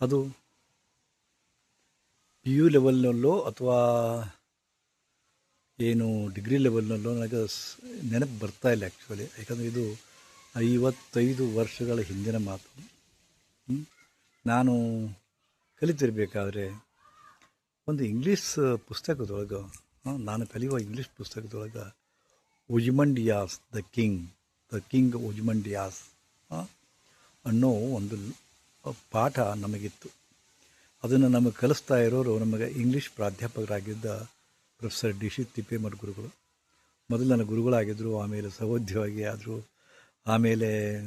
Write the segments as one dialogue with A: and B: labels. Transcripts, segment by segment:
A: ಅದು P U ಲೆವೆಲ್ನಲ್ಲೋ ಅಥವಾ ಏನು ಡಿಗ್ರಿ ಲೆವೆಲ್ನಲ್ಲೋ ನನಗೆ ನೆನಪು ಬರ್ತಾ ಇಲ್ಲ ಆ್ಯಕ್ಚುಲಿ ಯಾಕಂದರೆ ಇದು ಐವತ್ತೈದು ವರ್ಷಗಳ ಹಿಂದಿನ ಮಾತು. ನಾನು ಕಲಿತಿರ್ಬೇಕಾದ್ರೆ ಒಂದು ಇಂಗ್ಲೀಷ್ ಪುಸ್ತಕದೊಳಗೆ ನಾನು ಕಲಿಯುವ English ಪುಸ್ತಕದೊಳಗೆ Ozymandias the king the king Ozymandias ಅನ್ನೋ ಒಂದು ಪಾಠ ನಮಗಿತ್ತು. ಅದನ್ನು ನಮಗೆ ಕಲಿಸ್ತಾ ಇರೋರು ನಮಗೆ ಇಂಗ್ಲೀಷ್ ಪ್ರಾಧ್ಯಾಪಕರಾಗಿದ್ದ ಪ್ರೊಫೆಸರ್ ಡಿ ಶಿ ತಿಪ್ಪೇಮಠ ಗುರುಗಳು. ಮೊದಲು ನನ್ನ ಗುರುಗಳಾಗಿದ್ದರು ಆಮೇಲೆ ಸಹೋದ್ಯೋಗಿ ಆದರು, ಆಮೇಲೆ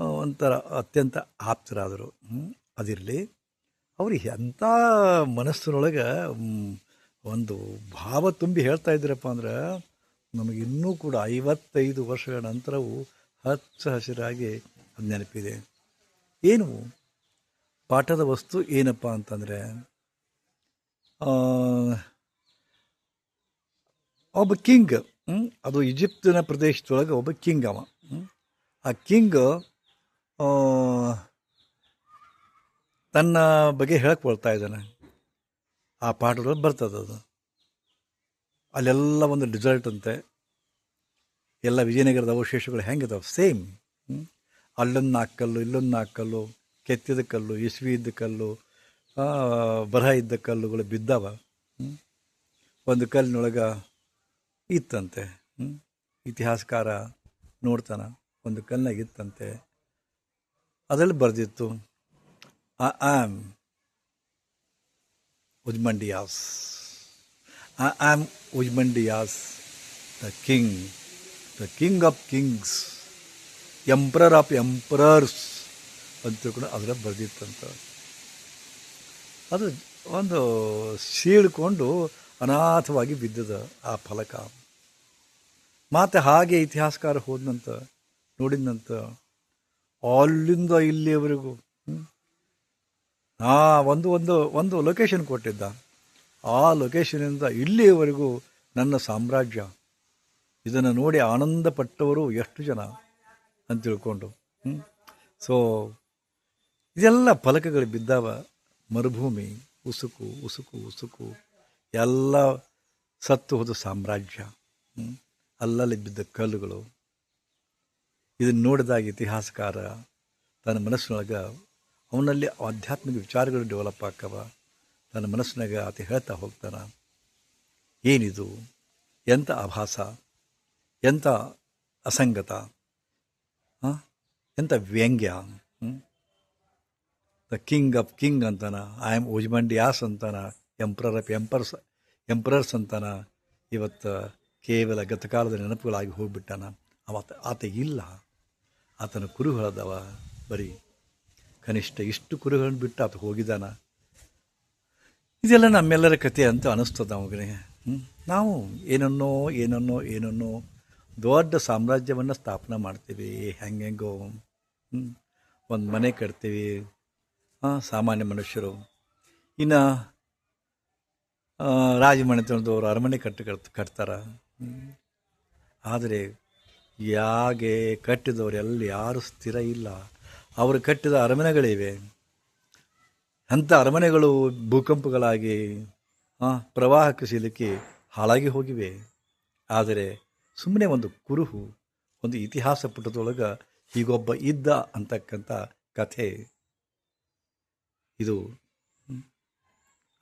A: ಒಂಥರ ಅತ್ಯಂತ ಆಪ್ತರಾದರು. ಅದಿರಲಿ, ಅವರು ಎಂಥ ಮನಸ್ಸಿನೊಳಗೆ ಒಂದು ಭಾವ ತುಂಬಿ ಹೇಳ್ತಾ ಇದ್ದೀರಪ್ಪ ಅಂದ್ರೆ, ನಮಗೆ ಇನ್ನೂ ಕೂಡ ಐವತ್ತೈದು ವರ್ಷಗಳ ನಂತರವೂ ಹಚ್ಚ ಹಸಿರಾಗಿ ನೆನಪಿದೆ. ಏನು? ಪಾಠದ ವಸ್ತು ಏನಪ್ಪ ಅಂತಂದರೆ ಒಬ್ಬ ಕಿಂಗ್? ಅದು ಈಜಿಪ್ತಿನ ಪ್ರದೇಶದೊಳಗೆ ಒಬ್ಬ ಕಿಂಗ್ ಅವ ಆ ಕಿಂಗ್ ತನ್ನ ಬಗ್ಗೆ ಹೇಳಕ್ಕೆ ಕೊಳ್ತಾ ಇದ್ದಾನೆ. ಆ ಪಾಠದೊಳಗೆ ಬರ್ತದೆ ಅದು. ಅಲ್ಲೆಲ್ಲ ಒಂದು ಡಿಸಲ್ಟ್ ಅಂತೆ. ಎಲ್ಲ ವಿಜಯನಗರದ ಅವಶೇಷಗಳು ಹೆಂಗಿದಾವೆ? ಸೇಮ್ ಅಲ್ಲೊಂದು ನಾಲ್ಕಲ್ಲು, ಇಲ್ಲೊಂದು ನಾಲ್ಕು ಕಲ್ಲು ಕೆತ್ತಿದ ಕಲ್ಲು ಇಸ್ವಿ ಇದ್ದ ಕಲ್ಲು ಆ, ಬರಹ ಇದ್ದ ಕಲ್ಲುಗಳು ಬಿದ್ದಾವ? ಒಂದು ಕಲ್ಲಿನೊಳಗೆ ಇತ್ತಂತೆ? ಇತಿಹಾಸಕಾರ ನೋಡ್ತಾನ ಒಂದು ಕಲ್ನಾಗ ಇತ್ತಂತೆ. ಅದರಲ್ಲಿ ಬರೆದಿತ್ತು I am Ozymandias I am Ozymandias the king the king of kings emperor of emperors ಅಂತ ಕೂಡ ಅದರ ಬರೆದಿತ್ತಂತ. ಅದು ಒಂದು ಸೀಳ್ಕೊಂಡು ಅನಾಥವಾಗಿ ಬಿದ್ದದ ಆ ಫಲಕ. ಮತ್ತೆ ಹಾಗೆ ಇತಿಹಾಸಕಾರ ಹೋದನಂತ ನೋಡಿದಂತ ಅಲ್ಲಿಂದ ಇಲ್ಲಿಯವರೆಗೂ ಆ ಒಂದು ಒಂದು ಒಂದು ಲೊಕೇಶನ್ ಕೊಟ್ಟಿದ್ದ. ಆ ಲೊಕೇಶನಿಂದ ಇಲ್ಲಿಯವರೆಗೂ ನನ್ನ ಸಾಮ್ರಾಜ್ಯ. ಇದನ್ನು ನೋಡಿ ಆನಂದಪಟ್ಟವರು ಎಷ್ಟು ಜನ ಅಂತ ತಿಳ್ಕೊಂಡು ಸೊ ಇದೆಲ್ಲ ಫಲಕಗಳು ಬಿದ್ದಾವ ಮರುಭೂಮಿ, ಉಸುಕು ಉಸುಕು ಉಸುಕು, ಎಲ್ಲ ಸತ್ತು ಹೋದ ಸಾಮ್ರಾಜ್ಯ ಅಲ್ಲಲ್ಲಿ ಬಿದ್ದ ಕಲ್ಲುಗಳು. ಇದನ್ನು ನೋಡಿದಾಗ ಇತಿಹಾಸಕಾರ ತನ್ನ ಮನಸ್ಸಿನೊಳಗೆ ಅವನಲ್ಲಿ ಆಧ್ಯಾತ್ಮಿಕ ವಿಚಾರಗಳು ಡೆವಲಪ್ ಆಕ್ಕವ ತನ್ನ ಮನಸ್ಸಿನಾಗ ಆತ ಹೇಳ್ತಾ ಹೋಗ್ತಾನ, ಏನಿದು? ಎಂಥ ಆಭಾಸ ಎಂಥ ಅಸಂಗತ? ಎಂಥ ವ್ಯಂಗ್ಯ? ದ ಕಿಂಗ್ ಆಫ್ ಕಿಂಗ್ ಅಂತಾನ ಐ ಆಮ್ ಉಜ್ಮಂಡಿಯಾಸ್ ಅಂತಾನ ಎಂಪ್ರರ್ ಆಫ್ ಎಂಪರ್ಸ್ ಎಂಪ್ರರ್ಸ್ ಅಂತಾನ, ಇವತ್ತು ಕೇವಲ ಗತಕಾಲದ ನೆನಪುಗಳಾಗಿ ಹೋಗ್ಬಿಟ್ಟಾನ. ಅವತ್ತ ಆತ ಇಲ್ಲ. ಆತನ ಕುರುಗಳದವ ಬರೀ ಕನಿಷ್ಠ ಇಷ್ಟು ಕುರುಗಳನ್ನು ಬಿಟ್ಟು ಆತ ಹೋಗಿದ್ದಾನ. ಇದೆಲ್ಲ ನಮ್ಮೆಲ್ಲರ ಕತೆ ಅಂತ ಅನ್ನಿಸ್ತದ ಹ್ಮ್? ನಾವು ಏನನ್ನೋ ಏನನ್ನೋ ಏನನ್ನೋ ದೊಡ್ಡ ಸಾಮ್ರಾಜ್ಯವನ್ನು ಸ್ಥಾಪನೆ ಮಾಡ್ತೀವಿ, ಹೆಂಗೆಂಗೋ. ಒಂದು ಮನೆ ಕಟ್ತೀವಿ ಸಾಮಾನ್ಯ ಮನುಷ್ಯರು. ಇನ್ನು ರಾಜಮನೆತನದವರು ಅರಮನೆ ಕಟ್ಟಿ ಕಟ್ ಕಟ್ತಾರೆ. ಆದರೆ, ಯಾಗೆ ಕಟ್ಟಿದವರು ಯಾರು ಸ್ಥಿರ ಇಲ್ಲ. ಅವರು ಕಟ್ಟಿದ ಅರಮನೆಗಳಿವೆ. ಅಂಥ ಅರಮನೆಗಳು ಭೂಕಂಪಗಳಾಗಿ ಪ್ರವಾಹಕ್ಕೆ ಸಿಲುಕಿ ಹಾಳಾಗಿ ಹೋಗಿವೆ. ಆದರೆ ಸುಮ್ಮನೆ ಒಂದು ಕುರುಹು, ಒಂದು ಇತಿಹಾಸ ಪುಟದೊಳಗೆ ಹೀಗೊಬ್ಬ ಇದ್ದ ಅಂತಕ್ಕಂಥ ಕಥೆ. ಇದು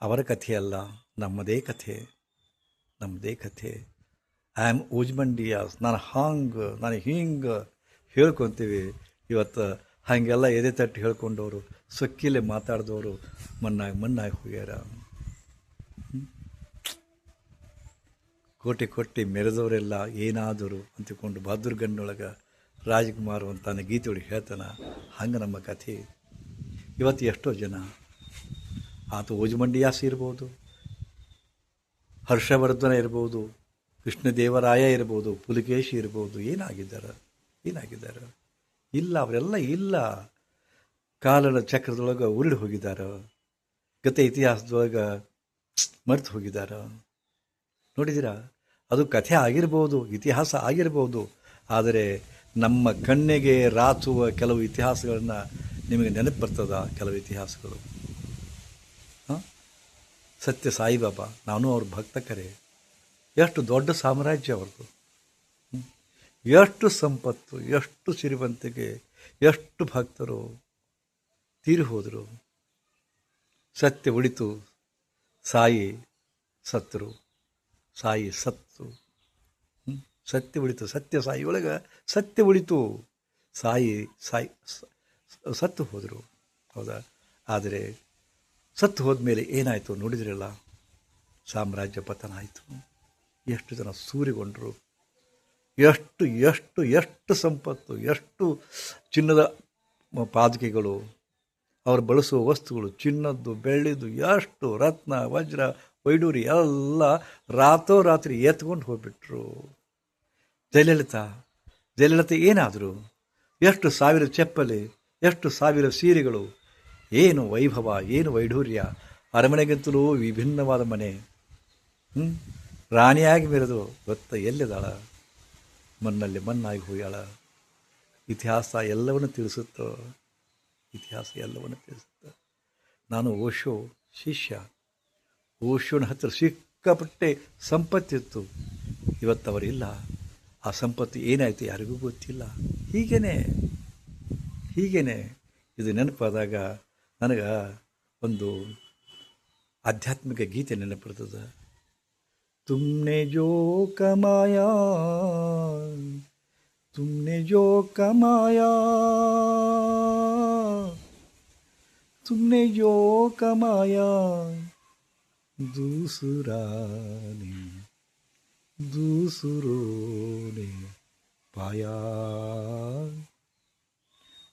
A: ಅವರ ಕಥೆಯಲ್ಲ ನಮ್ಮದೇ ಕಥೆ ನಮ್ಮದೇ ಕಥೆ. ಐ ಆಮ್ ಉಜ್ಮಂಡಿಯಾಸ್ ನಾನು ಹಾಂಗೆ, ನಾನು ಹಿಂಗೆ ಹೇಳ್ಕೊತೀವಿ. ಇವತ್ತು ಹಾಗೆಲ್ಲ ಎದೆ ತಟ್ಟು ಹೇಳ್ಕೊಂಡವರು, ಸೊಕ್ಕಿಲೆ ಮಾತಾಡಿದವರು, ಮಣ್ಣಾಗಿ ಮಣ್ಣಾಗಿ ಹೋಗ್ಯಾರ. ಕೋಟೆ ಕೋಟಿ ಕೊಟ್ಟಿ ಮೆರೆದವರೆಲ್ಲ ಏನಾದರು ಅಂತಿಕೊಂಡು ಬಹದ್ದೂರ್ಗಣ್ಣೊಳಗೆ ರಾಜ್ಕುಮಾರ್ ಅಂತಾನೆ ಗೀತೆಯೊಳಗೆ ಹೇಳ್ತಾನ, ಹಂಗೆ ನಮ್ಮ ಕಥೆ. ಇವತ್ತು ಎಷ್ಟೋ ಜನ. ಆತ ಓಜುಮಂಡಿಯಾಸ್ ಇರ್ಬೋದು, ಹರ್ಷವರ್ಧನ ಇರ್ಬೋದು, ಕೃಷ್ಣದೇವರಾಯ ಇರ್ಬೋದು, ಪುಲಿಕೇಶಿ ಇರ್ಬೋದು, ಏನಾಗಿದ್ದಾರೆ ಏನಾಗಿದ್ದಾರೆ. ಇಲ್ಲ, ಅವರೆಲ್ಲ ಇಲ್ಲ. ಕಾಲದ ಚಕ್ರದೊಳಗೆ ಉರುಳಿ ಹೋಗಿದ್ದಾರೆ. ಗತ ಇತಿಹಾಸದೊಳಗೆ ಮರೆತು ಹೋಗಿದ್ದಾರೆ. ನೋಡಿದ್ದೀರಾ? ಅದು ಕಥೆ ಆಗಿರ್ಬೋದು, ಇತಿಹಾಸ ಆಗಿರ್ಬೋದು. ಆದರೆ ನಮ್ಮ ಕಣ್ಣಿಗೆ ರಾಚುವ ಕೆಲವು ಇತಿಹಾಸಗಳನ್ನು ನಿಮಗೆ ನೆನಪು ಬರ್ತದ ಕೆಲವು ಇತಿಹಾಸಗಳು? ಸತ್ಯ ಸಾಯಿಬಾಬಾ, ನಾನು ಅವ್ರ ಭಕ್ತ ಕರೆ. ಎಷ್ಟು ದೊಡ್ಡ ಸಾಮ್ರಾಜ್ಯ ಅವ್ರದ್ದು. ಎಷ್ಟು ಸಂಪತ್ತು, ಎಷ್ಟು ಸಿರಿವಂತಿಕೆ, ಎಷ್ಟು ಭಕ್ತರು ತೀರಿ ಹೋದರು. ಸತ್ಯ ಉಳಿತು, ಸಾಯಿ ಸತ್ರು, ಸಾಯಿ ಸತ್ತು. ಸತ್ಯ ಉಳಿತು, ಸತ್ಯ ಸಾಯಿ ಒಳಗೆ ಸತ್ಯ ಉಳಿತು. ಸಾಯಿ ಸಾಯಿ ಸತ್ತು ಹೋದರು. ಹೌದಾ? ಆದರೆ ಸತ್ತು ಹೋದ್ಮೇಲೆ ಏನಾಯಿತು ನೋಡಿದ್ರಲ್ಲ? ಸಾಮ್ರಾಜ್ಯ ಪತನ ಆಯಿತು ಎಷ್ಟು ಜನ ಸೂರಿಗೊಂಡರು. ಎಷ್ಟು ಎಷ್ಟು ಎಷ್ಟು ಸಂಪತ್ತು, ಎಷ್ಟು ಚಿನ್ನದ ಪಾದಕೆಗಳು ಪಾದುಕೆಗಳು ಅವರು ಬಳಸುವ ವಸ್ತುಗಳು, ಚಿನ್ನದ್ದು, ಬೆಳ್ಳಿದ್ದು, ಎಷ್ಟು ರತ್ನ, ವಜ್ರ, ವೈಡೂರಿ, ಎಲ್ಲ ರಾತ್ರೋರಾತ್ರಿ ಎತ್ಕೊಂಡು ಹೋಗ್ಬಿಟ್ರು. ಜಯಲಲಿತಾ ಜಯಲಲಿತಾ ಏನಾದರು? ಎಷ್ಟು ಸಾವಿರ ಚಪ್ಪಲಿ ಎಷ್ಟು ಸಾವಿರ ಸೀರೆಗಳು, ಏನು ವೈಭವ, ಏನು ವೈಢೂರ್ಯ, ಅರಮನೆಗಿಂತಲೂ ವಿಭಿನ್ನವಾದ ಮನೆ. ಹ್ಞೂ ರಾಣಿಯಾಗಿ ಮೆರೆದು ಗೊತ್ತ ಎಲ್ಲಿದಾಳ ಮಣ್ಣಲ್ಲಿ ಮಣ್ಣಾಗಿ ಹೋಗ್ಯಾಳ ಇತಿಹಾಸ ಎಲ್ಲವನ್ನು ತಿಳಿಸುತ್ತೋ? ಇತಿಹಾಸ ಎಲ್ಲವನ್ನು ತಿಳಿಸುತ್ತೆ? ನಾನು ಓಶೋ ಶಿಷ್ಯ. ಓಶೋನ ಹತ್ತಿರ ಸಿಕ್ಕಾಪಟ್ಟೆ ಸಂಪತ್ತಿತ್ತು. ಇವತ್ತವರಿಲ್ಲ. ಆ ಸಂಪತ್ತು ಏನಾಯಿತು ಯಾರಿಗೂ ಗೊತ್ತಿಲ್ಲ. ಹೀಗೇನೆ ಹೀಗೇನೆ ಇದು ನೆನಪಾದಾಗ ನನಗೆ ಒಂದು ಆಧ್ಯಾತ್ಮಿಕ ಗೀತೆ ನೆನಪಿರ್ತದೆ ತುಮ್ನೆ ಜೋ ಕಮಾಯಾ ತುಮ್ನೆ ಜೋ ಕಮಾಯಾ तुमने जो कमाया दूसरा ने दूसरों ने पाया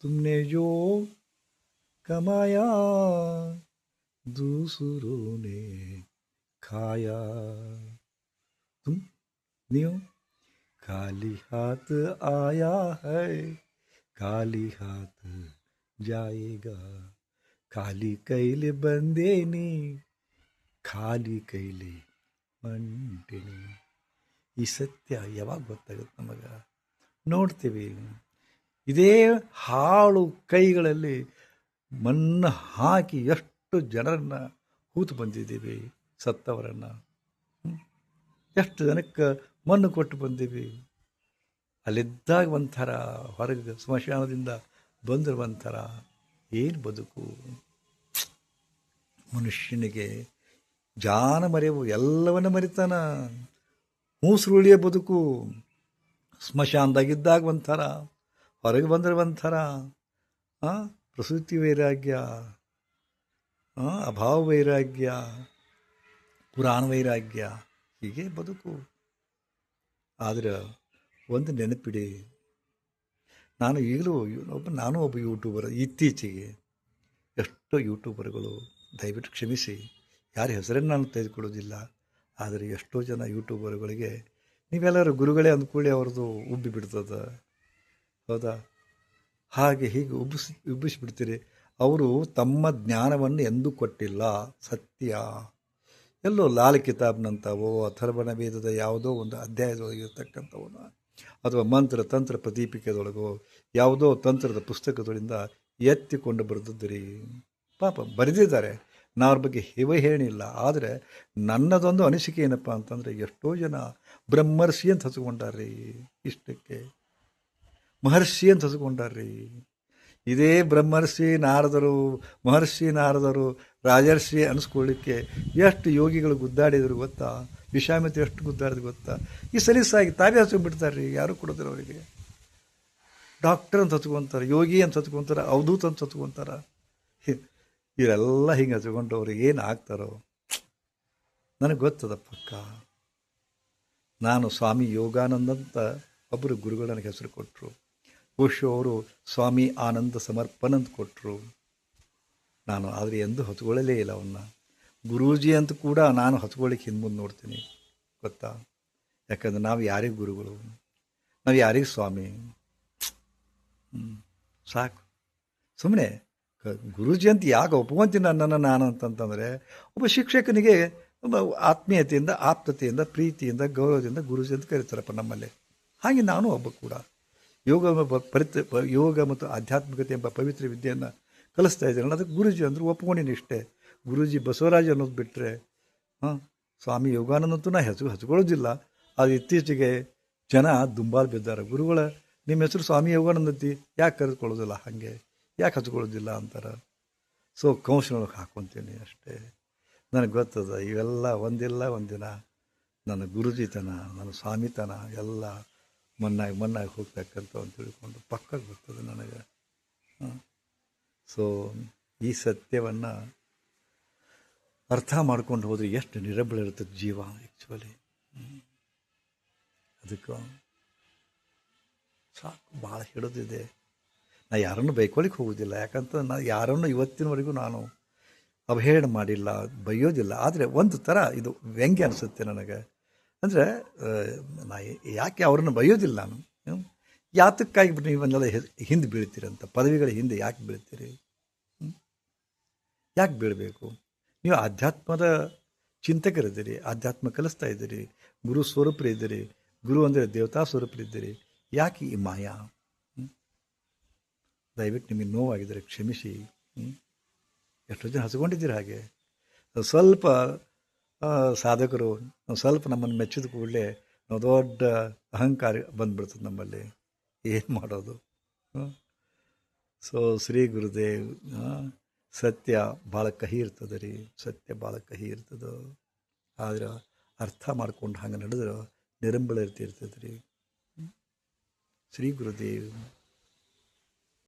A: तुमने जो कमाया दूसरों ने खाया तुम नियो खाली हाथ आया है खाली हाथ जाएगा ಖಾಲಿ ಕೈಲಿ ಬಂದೇನಿ ಖಾಲಿ ಕೈಲಿ ಹೊಂಟೇನಿ ಈ ಸತ್ಯ ಯಾವಾಗ ಗೊತ್ತಾಗುತ್ತೆ ನಮಗೆ ನೋಡ್ತೀವಿ ಇದೇ ಹಾಳು ಕೈಗಳಲ್ಲಿ ಮಣ್ಣು ಹಾಕಿ ಎಷ್ಟು ಜನರನ್ನು ಹೂತು ಬಂದಿದ್ದೀವಿ, ಸತ್ತವರನ್ನು. ಎಷ್ಟು ಜನಕ್ಕೆ ಮಣ್ಣು ಕೊಟ್ಟು ಬಂದೀವಿ ಅಲ್ಲಿದ್ದಾಗ ಒಂಥರ ಹೊರಗೆ ಸ್ಮಶಾನದಿಂದ ಬಂದರು ಒಂಥರ ಏನು ಬದುಕು. ಮನುಷ್ಯನಿಗೆ ಜಾನ ಮರೆಯವು ಎಲ್ಲವನ್ನ ಮರಿತಾನ. ಮೂಸುರುಳಿಯ ಬದುಕು. ಸ್ಮಶಾನದಾಗಿದ್ದಾಗ ಒಂಥರ ಹೊರಗೆ ಬಂದರೆ ಒಂಥರ ಪ್ರಸೂತಿ ವೈರಾಗ್ಯ ಅಭಾವ ವೈರಾಗ್ಯ, ಪುರಾಣ ವೈರಾಗ್ಯ, ಹೀಗೆ ಬದುಕು. ಆದರೆ ಒಂದು ನೆನಪಿಡಿ, ನಾನು ಈಗಲೂ ಒಬ್ಬ, ನಾನು ಒಬ್ಬ ಯೂಟ್ಯೂಬರ್, ಇತ್ತೀಚೆಗೆ ಎಷ್ಟೋ ಯೂಟ್ಯೂಬರ್ಗಳು ದಯವಿಟ್ಟು ಕ್ಷಮಿಸಿ, ಯಾರ ಹೆಸರನ್ನು ನಾನು ತೆಗೆದುಕೊಳ್ಳೋದಿಲ್ಲ ಆದರೆ ಎಷ್ಟೋ ಜನ ಯೂಟ್ಯೂಬರ್ಗಳಿಗೆ ನೀವೆಲ್ಲರೂ ಗುರುಗಳೇ ಅಂದ್ಕೊಳ್ಳಿ ಅವ್ರದ್ದು ಉಬ್ಬಿ ಬಿಡ್ತದೆ. ಹೌದಾ? ಹಾಗೆ ಹೀಗೆ ಉಬ್ಬಿಸಿ ಉಬ್ಬಿಸಿಬಿಡ್ತೀರಿ. ಅವರು ತಮ್ಮ ಜ್ಞಾನವನ್ನು ಎಂದೂ ಕೊಟ್ಟಿಲ್ಲ. ಸತ್ಯ. ಎಲ್ಲೋ ಲಾಲ್ ಕಿತಾಬ್ನಂಥವೋ, ಅಥರ್ವಣ ವೇದದ ಯಾವುದೋ ಒಂದು ಅಧ್ಯಾಯದೊಳಗಿರ್ತಕ್ಕಂಥವನ್ನ ಅಥವಾ ಮಂತ್ರ, ತಂತ್ರ ಪ್ರದೀಪಿಕೆದೊಳಗೋ, ಯಾವುದೋ ತಂತ್ರದ ಪುಸ್ತಕದೊಳಿಂದ ಎತ್ತಿಕೊಂಡು ಬರೆದಿದ್ದೀರಿ. ಪಾಪ, ಬರೆದಿದ್ದಾರೆ. ನಾವ್ರ ಬಗ್ಗೆ ಹಿವ ಹೇಳಿಲ್ಲ ಆದರೆ ನನ್ನದೊಂದು ಅನಿಸಿಕೆ ಏನಪ್ಪ ಅಂತಂದರೆ, ಎಷ್ಟೋ ಜನ ಬ್ರಹ್ಮರ್ಷಿ ಅಂತ ಹಚ್ಕೊಂಡಾರ್ರಿ ಇಷ್ಟಕ್ಕೆ. ಮಹರ್ಷಿ ಅಂತ ಹಚ್ಕೊಂಡಾರ್ರಿ ಇದೇ ಬ್ರಹ್ಮರ್ಷಿ, ನಾರದರು, ಮಹರ್ಷಿ, ನಾರದರು, ರಾಜರ್ಷಿ ಅನಿಸ್ಕೊಳ್ಳಿಕ್ಕೆ ಎಷ್ಟು ಯೋಗಿಗಳು ಗುದ್ದಾಡಿದ್ರು ಗೊತ್ತಾ? ವಿಷಾಮಿತ ಎಷ್ಟು ಗುದ್ದಾಡಿದ್ರು ಗೊತ್ತಾ? ಈ ಸಲೀಸಾಗಿ ತಾವೇ ಹಚ್ಕೊಂಡ್ಬಿಡ್ತಾರೆ ಯಾರು ಕೊಡೋದಿಲ್ಲ ಅವರಿಗೆ. ಡಾಕ್ಟರ್ ಅಂತ ಹಚ್ಕೊಂತಾರೆ ಯೋಗಿ ಅಂತ ಹೊತ್ಕೊತಾರೆ ಅವಧೂತ್ ಅಂತ ಹಚ್ಕೊಂತಾರೆ ಇವರೆಲ್ಲ ಹಿಂಗೆ ಹಚ್ಕೊಂಡು ಅವ್ರಿಗೆ ಏನು ಆಗ್ತಾರೋ? ನನಗೆ ಗೊತ್ತದ ಪಕ್ಕ ನಾನು ಸ್ವಾಮಿ ಯೋಗಾನಂದ ಅಂತ ಒಬ್ಬರು ಗುರುಗಳು ನನಗೆ ಹೆಸರು ಕೊಟ್ಟರು ಓಶೋ ಅವರು ಸ್ವಾಮಿ ಆನಂದ ಸಮರ್ಪಣ ಅಂತ ಕೊಟ್ಟರು ನಾನು ಆದರೆ ಎಂದೂ ಹೊತ್ಕೊಳ್ಳಲೇ ಇಲ್ಲ ಅವನ್ನ ಗುರೂಜಿ ಅಂತ ಕೂಡ ನಾನು ಹೊತ್ಕೊಳ್ಳಿಕ್ಕೆ ಹಿಂದೆ ಮುಂದೆ ನೋಡ್ತೀನಿ. ಗೊತ್ತಾ? ಯಾಕಂದ್ರೆ ನಾವು ಯಾರಿಗೆ ಗುರುಗಳು? ನಾವು ಯಾರಿಗೆ ಸ್ವಾಮಿ. ಸಾಕು. ಸುಮ್ಮನೆ ಗುರೂಜಿ ಅಂತ ಯಾಕೆ ಒಪ್ಕೊಂತೀನಿ ನನ್ನನ್ನು ನಾನು ಅಂತಂತಂದರೆ, ಒಬ್ಬ ಶಿಕ್ಷಕನಿಗೆ ಒಬ್ಬ ಆತ್ಮೀಯತೆಯಿಂದ, ಆಪ್ತತೆಯಿಂದ, ಪ್ರೀತಿಯಿಂದ, ಗೌರವದಿಂದ ಗುರೂಜಿ ಅಂತ ಕರೀತಾರಪ್ಪ ನಮ್ಮಲ್ಲಿ. ಹಾಗೆ ನಾನು ಒಬ್ಬ ಕೂಡ. ಯೋಗ ಪರಿತ ಯೋಗ ಮತ್ತು ಆಧ್ಯಾತ್ಮಿಕತೆ ಎಂಬ ಪವಿತ್ರ ವಿದ್ಯೆಯನ್ನು ಕಲಿಸ್ತಾ ಇದ್ದಾರಲ್ಲ ಅದಕ್ಕೆ ಗುರುಜಿ ಅಂದರು ಒಪ್ಕೊಂಡಿನಿ ಇಷ್ಟೇ. ಗುರುಜಿ ಬಸವರಾಜ ಅನ್ನೋದು ಬಿಟ್ಟರೆ ಹಾಂ, ಸ್ವಾಮಿ ಯೋಗಾನಂದಂತೂ ನಾ ಹೆಸರು ಹಚ್ಕೊಳ್ಳೋದಿಲ್ಲ. ಅದು ಇತ್ತೀಚೆಗೆ ಜನ ದುಂಬಾಲು ಬಿದ್ದಾರೆ. ಗುರುಗಳ, ನಿಮ್ಮ ಹೆಸರು ಸ್ವಾಮಿ ಯೋಗಾನಂದತಿ, ಯಾಕೆ ಕರೆದುಕೊಳ್ಳೋದಿಲ್ಲ? ಹಾಗೆ ಯಾಕೆ ಹಚ್ಕೊಳ್ಳೋದಿಲ್ಲ ಅಂತಾರೆ. ಸೊ ಕೌಶಲ್ ಹಾಕ್ಕೊತೀನಿ ಅಷ್ಟೇ. ನನಗೆ ಗೊತ್ತದ, ಇವೆಲ್ಲ ಒಂದಿಲ್ಲ ಒಂದಿನ. ನನ್ನ ಗುರುಜಿತನ, ನನ್ನ ಸ್ವಾಮಿತನ, ಎಲ್ಲ ಮಣ್ಣಾಗಿ ಮಣ್ಣಾಗಿ ಹೋಗ್ತಕ್ಕಂಥ ಅಂತ ತಿಳ್ಕೊಂಡು ಪಕ್ಕಕ್ಕೆ ಬರ್ತದೆ ನನಗೆ. ಸೊ ಈ ಸತ್ಯವನ್ನು ಅರ್ಥ ಮಾಡ್ಕೊಂಡು ಹೋದರೆ ಎಷ್ಟು ನಿರಬಳ ಇರ್ತದೆ ಜೀವ ಆ್ಯಕ್ಚುಲಿ ಅದಕ್ಕೆ ಸಾಕು, ಭಾಳ ಹಿಡಿದಿದೆ. ನಾ ಯಾರನ್ನು ಬೈಕೊಳ್ಳಿಕ್ಕೆ ಹೋಗೋದಿಲ್ಲ, ಯಾಕಂತ ನಾ ಯಾರನ್ನು ಇವತ್ತಿನವರೆಗೂ ನಾನು ಅವಹೇಳನ ಮಾಡಿಲ್ಲ ಬೈಯೋದಿಲ್ಲ ಆದರೆ ಒಂದು ಥರ ಇದು ವ್ಯಂಗ್ಯ ಅನಿಸುತ್ತೆ ನನಗೆ. ಅಂದರೆ ನಾ ಯಾಕೆ ಅವ್ರನ್ನ ಬೈಯೋದಿಲ್ಲ ನಾನು? ಯಾತಕ್ಕಾಗಿ ಬಿಟ್ಟು ನೀವು ಒಂದೆಲ್ಲ ಹಿಂದೆ ಬೀಳ್ತೀರಂತ ಪದವಿಗಳ ಹಿಂದೆ ಯಾಕೆ ಬೀಳ್ತೀರಿ? ಯಾಕೆ ಬೀಳಬೇಕು? ನೀವು ಆಧ್ಯಾತ್ಮದ ಚಿಂತಕರಿದ್ದೀರಿ, ಆಧ್ಯಾತ್ಮ ಕಲಿಸ್ತಾ ಇದ್ದೀರಿ, ಗುರು ಸ್ವರೂಪರಿದ್ದೀರಿ ಗುರು ಅಂದರೆ ದೇವತಾ ಸ್ವರೂಪರಿದ್ದೀರಿ ಯಾಕೆ ಈ ಮಾಯಾ? ದಯವಿಟ್ಟು ನಿಮಗೆ ನೋವಾಗಿದ್ದರೆ ಕ್ಷಮಿಸಿ? ಎಷ್ಟೋ ಜನ ಹಸ್ಕೊಂಡಿದ್ದೀರಿ ಹಾಗೆ. ಸ್ವಲ್ಪ ಸಾಧಕರು ಒಂದು ಸ್ವಲ್ಪ ನಮ್ಮನ್ನು ಮೆಚ್ಚಿದ ಕೂಡಲೇ ನಾವು ದೊಡ್ಡ ಅಹಂಕಾರ ಬಂದ್ಬಿಡ್ತದೆ ನಮ್ಮಲ್ಲಿ. ಏನು ಮಾಡೋದು? ಸೊ ಶ್ರೀ ಗುರುದೇವ್ ಸತ್ಯ ಭಾಳ ಕಹಿ ಇರ್ತದೆ ರೀ. ಸತ್ಯ ಭಾಳ ಕಹಿ ಇರ್ತದೆ. ಆದ್ರೆ ಅರ್ಥ ಮಾಡ್ಕೊಂಡು ಹಂಗೆ ನಡೆದ್ರೆ ನಿರಂಬಳ ಇರ್ತಿರ್ತದೆ ರೀ. ಶ್ರೀ ಗುರುದೇವ್